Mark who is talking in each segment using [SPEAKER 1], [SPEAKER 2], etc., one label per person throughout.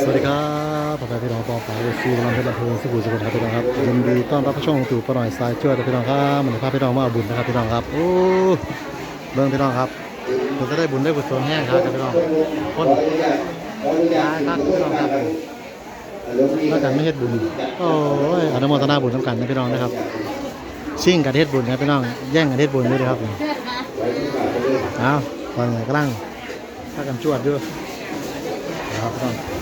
[SPEAKER 1] สวัสดีครับพ่อแม่พี่น้องปองปายซีกำลังเพชรลำพูนสุขุมสุขครับพี่น้องครับยินดีต้อนรับผู้ชมสู่ปะหน่อยสายช่วยพี่น้องครับมันพาพพี่น้องมาเอาบุญนะครับพี่น้องครับโอ้เบิ่งพี่น้องครับเราจะได้บุญได้บุญส่วนแห้งครับพี่น้องคนย้ายครับพี่น้องครับแล้วกันไม่เฮ็ดบุญโอ้ยอนุโมทนาบุญทั้งกันนะพี่น้องนะครับชิ่งกันเฮ็ดบุญครับพี่น้องแย่งกันเฮ็ดบุญด้วยนะครับเอาตอนนี้กำลังถ้ากันจวดด้วยครับพี่น้อง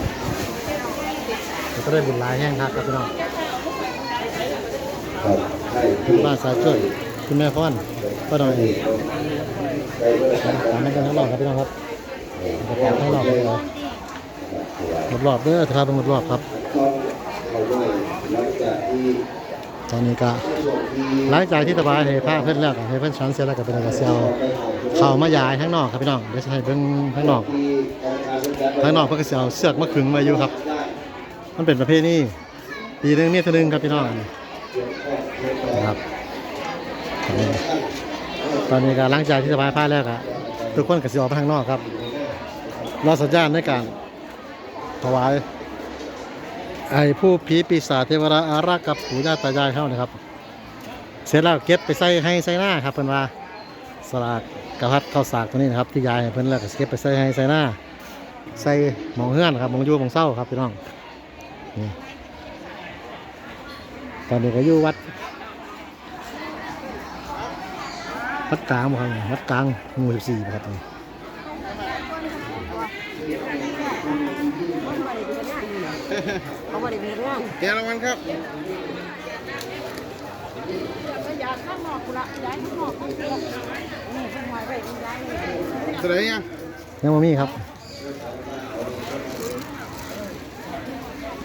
[SPEAKER 1] ก็ได้บุญหลายแห้งครับครับพี่น้องบ้านสายช่วยคุณแม่พ่อนก็หน่อยตามนั้นกันทั้งรอบครับพี่น้องครับกระเป๋าทั้งรอบเลยรอบๆเด้อครับเป็นรอบๆครับตอนนี้ก็หลังจากที่ตะบายให้ผ้าเพื่อนแล้วก็ให้เพื่อนชั้นเสร็จแล้วก็เป็นกระเซียวเข่ามายายข้างนอกครับพี่น้องเดี๋ยวจะให้เบิ่งข้างนอกข้างนอกเพื่อก็สิเอาเสือกมาขึงมาอยู่ครับ มันเป็นประเภทนี้ปีหนึงเนี่ยเท่านึงครับพี่น้องนะครับตอนนี้ก็หลังจากที่สบายผ้าแล้วครับทุกคนก็สิออกไปข้างนอกครับรอสัญญาณในการถวายไอ้ผู้ผีปีศาจเทวราอารักษ์กับปู่ย่าตายายเข้านะครับ เสร็จแล้วเก็บไปใส่ให้ใส่หน้าครับเพิ่นว่าสลากกระพัดข้าวสากตัวนี้นะครับที่ยายเพิ่นแล้วก็เก็บไปใส่ให้ใส่หน้าใส่หมองเฮือนครับหมองยู่หมองเศร้าครับพี่น้อง ตอนนี้ก็อยู่วัด วัดกลางบ่ครับวัดกลางหมู่สิบสี่ครับนี่
[SPEAKER 2] เขาบริเวณงาน
[SPEAKER 3] แกรางวัลครับ
[SPEAKER 2] ก็อยากข้างนอกกุละย้ายข้างนอกข้างเตียงนี่เพิ่งมาไว้ย้ายเลย
[SPEAKER 3] แสดงยัง
[SPEAKER 1] ยังบ่มีครับ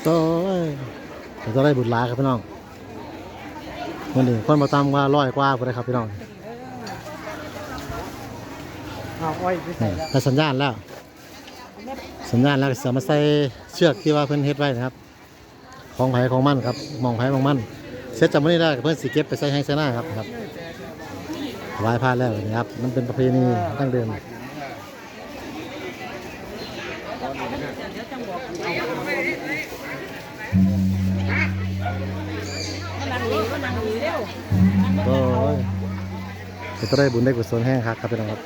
[SPEAKER 1] โต้ยเดี๋ยวจะได้บุญหลายครับพี่น้องวันนี้คนมาตามว่าร้อยกว่าพุ่นเลยครับพี่น้อง
[SPEAKER 2] เอาอ้อยไปใส่
[SPEAKER 1] นี่
[SPEAKER 2] แล้ว
[SPEAKER 1] ได้สัญญาณแล้วสัญญาณแล้วก็จะมาใส่เชือกที่ว่าเพิ่นเฮ็ดไว้นะครับ ของไผของมันครับมองไผมองมันเสร็จจากวันนี้ได้ก็เพิ่นสิเก็บไปใส่ให้ใส่หน้าครับครับไหว้พระแล้วนะครับ มันเป็นประเพณีตั้งเดิม
[SPEAKER 2] ก็
[SPEAKER 1] จะได้บุญได้กุศลแห้งครับครับพี่น้องครับ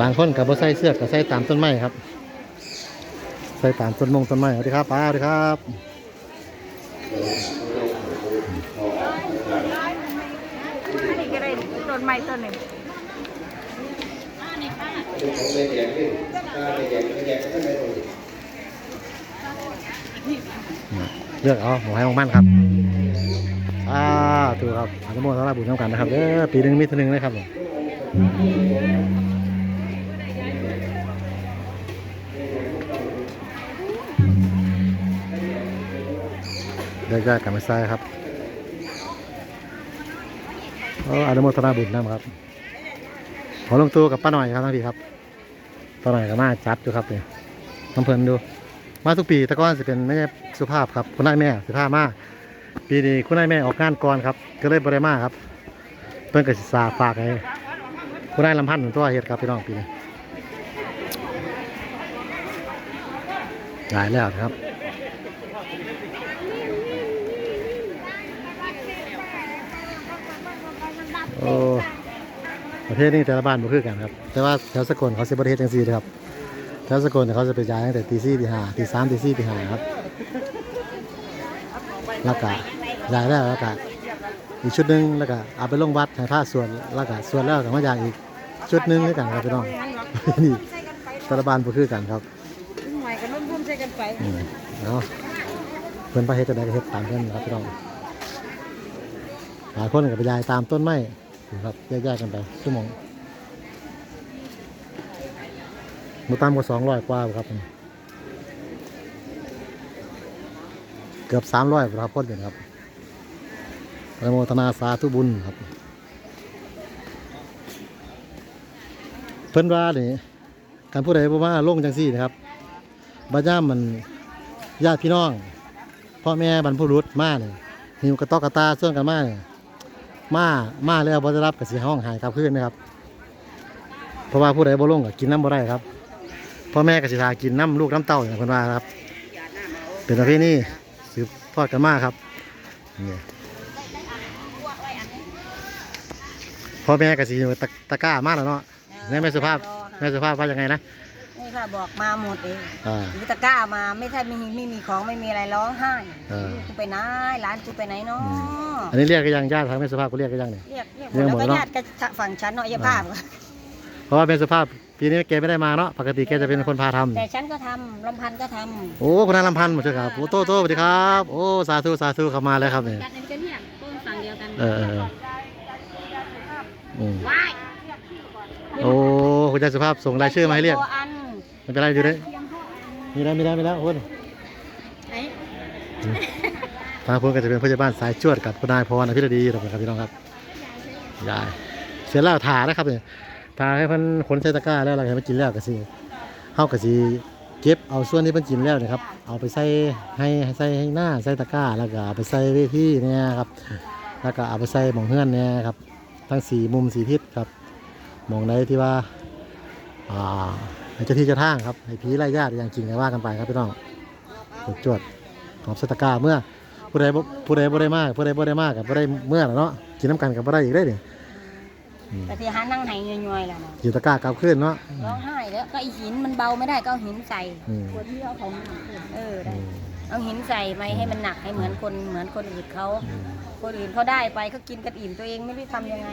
[SPEAKER 1] บางคนกับบ่ใส่เสื้อกับใส่ตามต้นไม้ครับ ใส่ตามต้นมงต้นไม้สวัสดีครับป้าสวัสดีครับ
[SPEAKER 2] อันนี้ก็ได้ต้นไม้ต้นหนึ่ง
[SPEAKER 1] เลือกเอาหมูให้ของมั่นครับอ่าถูกครับอนุโมทนาบุญน้ำกันนะครับเด้อปีหนึ่งมีเท่านึงนะครับผมเลือกได้กันไม่ใช่ครับอนุโมทนาบุญน้ำครับขอลงตัวกับป้าหน่อยครับทั้งทีครับป้าหน่อยก็มาจัดอยู่ครับเนี่ยน้ำเพลินดู มาทุกปีแต่ก่อนสิเป็นแม่สุภาพครับคุณนายแม่สุภาพมากปีนี้คุณนายแม่ออกงานก่อนครับ ก็เลยบริมาครับ เพิ่นก็สิสาฝากให้คุณนายลำพันธ์ตัวเฮ็ดครับพี่น้องปีนี้หลายแล้วครับโอ้ประเทศนี้แต่ละบ้านบ่คือกันครับ แต่ว่าแถวสกลเขาสิประเทศจังซีเลยครับ ถวสกลเนี่ยเขาจะไปย้ายตั้งแต่ตีสี่ตีห้าตีสามตีสี่ตีห้าครับแล้วก็ย้ายแล้วแล้วก็อีกชุดหนึ่งแล้วก็เอาไปลงวัดให้ผ้าส่วนแล้วก็ส่วนแล้วก็มาย้ายอีกชุดหนึ่งด้วยกันครับพี่น้องนี่สารบานบ่คือกันครับ
[SPEAKER 2] ใหม่กันร่วมร่วมใจกันไป
[SPEAKER 1] อืมเนาะเพิ่นไปเฮ็ดจังไดก็เฮ็ดตามเพิ่นครับพี่น้องหลายคนก็ไปย้ายตามต้นไม้ครับแยกๆกันไปชั่วโมง บ่ต่ำกว่า200กว่าครับ เกือบสามร้อยครับคนเป็นครับอนุโมทนาสาธุบุญครับ เพิ่นว่านี่การผู้ใดบ่มาลงจังซี่นะครับบัดย่ามมันญาติพี่น้องพ่อแม่บรรพบุรุษมาเนี่ยหิวกระตอกกระตาส่วนกันมาเนี่ยมามาแล้วบ่ได้รับกสิห้องหายครับขึ้นนะครับเพราะว่าผู้ใดบ่ลงก็กินน้ำบ่ได้ครับ พ่อแม่ก็สิทากินน้ำลูกน้ำเต้าอย่างเพิ่นว่าครับ เป็นประเพณีสืบทอดกันมาครับนี่พ่อแม่ก็สิอยู่ตะตะกร้ามากแล้วเนาะแม่แม่สุภาพแม่สุภาพว่ายังไงนะ
[SPEAKER 2] นี่ค่ะบอกมาหมดเอง
[SPEAKER 1] อ่า
[SPEAKER 2] ถือตะกร้ามาไม่ใช่ไม่มีไม่มีของไม่มีอะไรร้องไห้
[SPEAKER 1] เออ
[SPEAKER 2] กูไปไหนร้านกูไปไหนเนาะ
[SPEAKER 1] อันนี้เรียกก็ยังญาติทางแม่สุภาพก็เรียกก็ยังเนี่ย
[SPEAKER 2] เรียกเรียก
[SPEAKER 1] เรียกหม
[SPEAKER 2] แล้
[SPEAKER 1] ด
[SPEAKER 2] วก็
[SPEAKER 1] เนอะ
[SPEAKER 2] ญาติก็ฝั่งฉันเนาะอย่าภาพ
[SPEAKER 1] เพราะว่าแม่สุภาพ ปีนี้แกไม่ได้มาเนาะปกติแกจะเป็นคนพาทำ
[SPEAKER 2] แต่ฉันก็ทำลำพันธ์ก็ทำ
[SPEAKER 1] โอ้คุณนายลำพันธ์หมดเลยครับโอ้โตโตสวัสดีครับโอ้สาธุสาธุเข้ามาแล้วครับเนี่ย
[SPEAKER 2] กันอันก็เนี่ยต้นฝั่งเดียวกัน
[SPEAKER 1] เออเออเอออืม
[SPEAKER 2] ว้าย
[SPEAKER 1] โอ้คุณยายสุภาพส่งรายชื่อมาให้เรียก
[SPEAKER 2] ตัวอัน
[SPEAKER 1] ไม่เป็นไรอยู่ได้
[SPEAKER 2] เทียมพ่ออัน
[SPEAKER 1] มีแล้วมีแล้วมีแล้วคุณ
[SPEAKER 2] ไหน
[SPEAKER 1] ทางพวกก็จะเป็นพยาบาลสายจวดกับคุณนายพรอภิรดีครับพี่น้องครับยายเสร็จแล้วถ่านะครับเนี่ย ถ่าให้เพิ่นขนใส่ตะกร้าแล้วอะไรให้มันกินแล้วก็สิเฮาก็สิเก็บเอาส่วนที่เพิ่นกินแล้วนะครับ เอาไปใส่ให้ใส่ให้หน้าใส่ตะกร้าแล้วก็เอาไปใส่เวทีเนี่ยครับแล้วก็เอาไปใส่หมองเฮือนเนี่ยครับ ทั้งสี่มุมสี่ทิศครับหมองใดที่ว่าอ่าให้เจ้าที่เจ้าทางครับให้ผีไล่ญาติอย่างจริงก็ว่ากันไปครับพี่น้องสุดจดหอมใส่ตะกร้าเมื่อผู้ใดผู้ใดบ่ได้มากผู้ใดบ่ได้มากกับบ่ได้เมื่อแล้วเนาะกินน้ำกันกับบ่ได้อีกได้ดิอืม
[SPEAKER 2] แต่ที่หานั่งไหย่อยๆแล้วนะ
[SPEAKER 1] กินตะกร้ากลับขึ้นเนาะ
[SPEAKER 2] ร้องไห้แล้วก็ไอหินมันเบาไม่ได้ก็เอาหินใส่
[SPEAKER 1] อืม
[SPEAKER 2] คนที่เอาของหนักขึ้นเออ
[SPEAKER 1] อื
[SPEAKER 2] ได้
[SPEAKER 1] ม
[SPEAKER 2] เอาหินใส่ไม่ให้มันหนักให้เหมือนคนเหมือนคนอื่นเขา คนอื่นเขาได้ไปเขากินกันอิ่มตัวเองไม่รู้ทำยังไง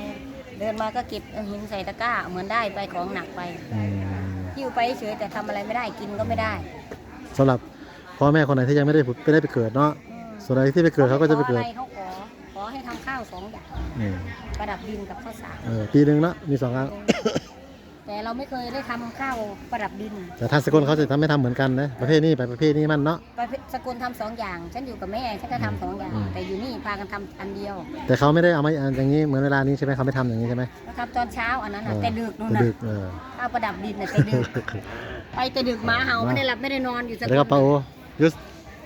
[SPEAKER 2] เดินมาก็เก็บเอาหินใส่ตะกร้า เหมือนได้ไปของหนักไป
[SPEAKER 1] อืม
[SPEAKER 2] หิ้วไปเฉยแต่ทำอะไรไม่ได้กินก็ไม่ได้
[SPEAKER 1] สำหรับพ่อแม่คนไหนที่ยังไม่ได้ผุดไม่ได้ไปเกิดเนาะ
[SPEAKER 2] อืม
[SPEAKER 1] ส่วนใดที่ไปเกิดเขาก็จะไป
[SPEAKER 2] ขอ
[SPEAKER 1] เกิ
[SPEAKER 2] อะ
[SPEAKER 1] ด
[SPEAKER 2] ไรเขาขอขอให้ทำข้าวสองอย่าง
[SPEAKER 1] อืม
[SPEAKER 2] ประดับดินกับข้าวสาร
[SPEAKER 1] เออปีหนึ่งเนาะมีสองครั้ง
[SPEAKER 2] แต่เราไม่เคยได้ทำข้าวประดับดิน
[SPEAKER 1] แต่ทางสกลเขาจะทำไม่ทำเหมือนกันนะประเภทนี้ไปประเภทนี้มันเนาะ
[SPEAKER 2] ไปสกุลทำสองอย่าง ฉันอยู่กับแม่ฉันก็ทำสองอย่าง
[SPEAKER 1] อืม
[SPEAKER 2] แต่อยู่นี่พากันทำอันเดียว
[SPEAKER 1] แต่เขาไม่ได้เอามาอย่างนี้เหมือนเวลานี้ใช่ไหมเขาไม่ทำอย่างนี้ใช่ไหม
[SPEAKER 2] ก็ทำตอนเช้าอันนั้นน่ะ
[SPEAKER 1] เออ
[SPEAKER 2] แต่ดึกนู่น
[SPEAKER 1] แต่
[SPEAKER 2] น่ะ
[SPEAKER 1] ดึกเออ
[SPEAKER 2] ข้าวประดับดินน่ะแต่ดึกไปแต่ดึกหมาเห่าไม่ได้หลับไม่ได้นอนอยู่ส
[SPEAKER 1] แล้วก็
[SPEAKER 2] ล
[SPEAKER 1] ปาโอยุส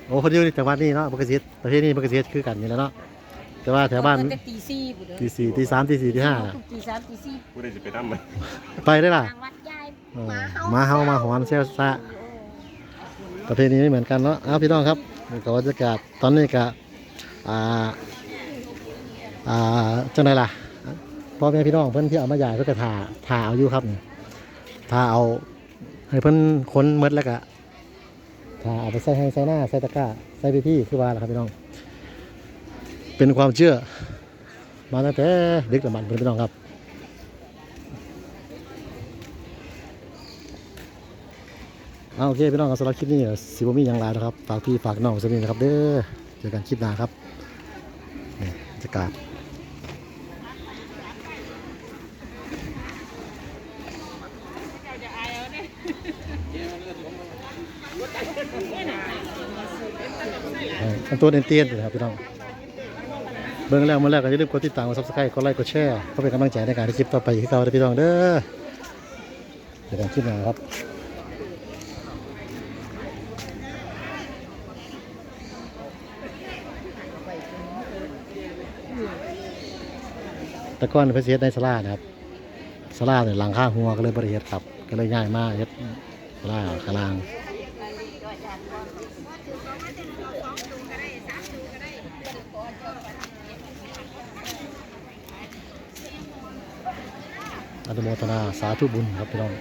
[SPEAKER 1] โอ้คนอยู่ในจังหวัดนี้เนาะปกติประเทศนี้ปกติคือกันนี่แหล้วเนาะ แต่ว่าแถวบ้าน
[SPEAKER 2] เปิดแต่ตีสี่พุ่นเด้อ
[SPEAKER 1] ตีสี่ตีสามตีสี่ตีห้าน่ะ
[SPEAKER 2] ตีสามตีสี่
[SPEAKER 3] ผู้ใดจะไปนั่งไหม
[SPEAKER 1] ไปได้ล่ะ
[SPEAKER 2] ทางวัดยาย
[SPEAKER 1] เออ
[SPEAKER 2] หมาเห่า
[SPEAKER 1] มาเฮามาหอนเซลซะประเพณีไม่เหมือนกันเนาะเอาพี่น้องครับนี่ก็บรรยากาศตอนนี้ก็อ่า อ่าจังไดล่ะ พ่อแม่พี่น้องเพิ่นที่เอามาใหญ่เพิ่นก็ถ่าถ่าเอาอยู่ครับนี่ถ่าเอาให้เพิ่นค้นหมดแล้วก็ถ่าเอาไปใส่ให้ใส่หน้าใส่ตะกร้าใส่ไปที่คือว่าล่ะครับพี่น้อง เป็นความเชื่อ มาตั้งแต่เด็กแต่มันพี่น้องครับเอาโอเคพี่น้องสำหรับคลิปนี้สิบมีย่างไรนะครับฝากพี่ฝากน้องสมิงนะครับเด้อเจอกันคลิปหน้าครับนี่บรรยากาศเอออันตัวเตียนๆนะครับพี่น้อง เบิ่งแล้วมาแล้วก็อย่าลืมกดติดตามกดซับสไครต์กดไลค์กดแชร์เพื่อเป็นกำลังใจในการที่คลิปต่อไปอีกคือเก่าเด้พี่น้องเด้อเจอกันคลิปหน้าครับต่ก่อนเพิ่นสิเฮ็ดในศาลานะครับศาลาเนี่ยหลังคาหัวก็เลยบ่ได้เฮ็ดครับ ก็เลยย้ายมาเฮ็ดศาลาข้างล่าง อนุโมทนาสาธุบุญครับพี่น้อง